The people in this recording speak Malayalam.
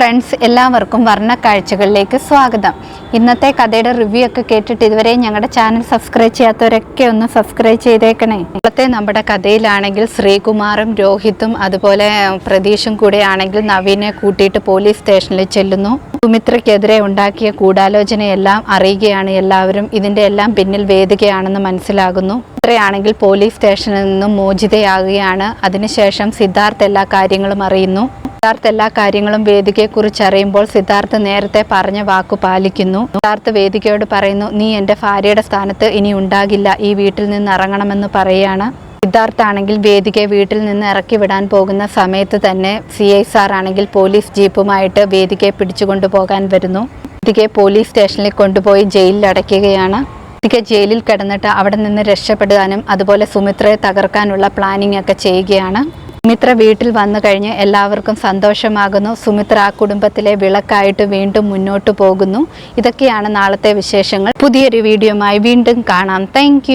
ഫ്രണ്ട്സ് എല്ലാവർക്കും വർണ കാഴ്ചകളിലേക്ക് സ്വാഗതം. ഇന്നത്തെ കഥയുടെ റിവ്യൂ ഒക്കെ കേട്ടിട്ട് ഇതുവരെ ഞങ്ങളുടെ ചാനൽ സബ്സ്ക്രൈബ് ചെയ്യാത്തവരൊക്കെ ഒന്ന് സബ്സ്ക്രൈബ് ചെയ്തേക്കണേ. ഇപ്പോഴത്തെ നമ്മുടെ കഥയിലാണെങ്കിൽ ശ്രീകുമാറും രോഹിത്തും അതുപോലെ പ്രതീഷും കൂടെ ആണെങ്കിൽ നവീനെ കൂട്ടിയിട്ട് പോലീസ് സ്റ്റേഷനിൽ ചെല്ലുന്നു. സുമിത്രയ്ക്കെതിരെ ഉണ്ടാക്കിയ ഗൂഢാലോചനയെല്ലാം അറിയുകയാണ് എല്ലാവരും. ഇതിന്റെ എല്ലാം പിന്നിൽ വേദികയാണെന്ന് മനസ്സിലാകുന്നു. ഇത്രയാണെങ്കിൽ പോലീസ് സ്റ്റേഷനിൽ നിന്നും മോചിതയാകുകയാണ്. അതിനുശേഷം സിദ്ധാർത്ഥ എല്ലാ കാര്യങ്ങളും അറിയുന്നു. സിദ്ധാർത്ഥ് എല്ലാ കാര്യങ്ങളും വേദികയെക്കുറിച്ച് അറിയുമ്പോൾ സിദ്ധാർത്ഥ് നേരത്തെ പറഞ്ഞ വാക്കു പാലിക്കുന്നു. സിദ്ധാർത്ഥ് വേദികയോട് പറയുന്നു നീ എന്റെ ഭാര്യയുടെ സ്ഥാനത്ത് ഇനി ഉണ്ടാകില്ല. ഈ വീട്ടിൽ നിന്ന് ഇറങ്ങണമെന്ന് പറയുകയാണ്. സിദ്ധാർത്ഥ് ആണെങ്കിൽ വേദികയെ വീട്ടിൽ നിന്ന് ഇറക്കി വിടാൻ പോകുന്ന സമയത്ത് തന്നെ സി ഐ സാർ ആണെങ്കിൽ പോലീസ് ജീപ്പുമായിട്ട് വേദികയെ പിടിച്ചുകൊണ്ടു പോകാൻ വരുന്നു. വേദികയെ പോലീസ് സ്റ്റേഷനിൽ കൊണ്ടുപോയി ജയിലിൽ അടയ്ക്കുകയാണ്. വേദിക ജയിലിൽ കിടന്നിട്ട് അവിടെ നിന്ന് രക്ഷപ്പെടാനും അതുപോലെ സുമിത്രയെ തകർക്കാനുള്ള പ്ലാനിംഗ് ഒക്കെ ചെയ്യുകയാണ്. സുമിത്ര വീട്ടിൽ വന്നു കഴിഞ്ഞ് എല്ലാവർക്കും സന്തോഷമാകുന്നു. സുമിത്ര ആ കുടുംബത്തിലെ വിളക്കായിട്ട് വീണ്ടും മുന്നോട്ട് പോകുന്നു. ഇതൊക്കെയാണ് നാളത്തെ വിശേഷങ്ങൾ. പുതിയൊരു വീഡിയോയുമായി വീണ്ടും കാണാം. താങ്ക്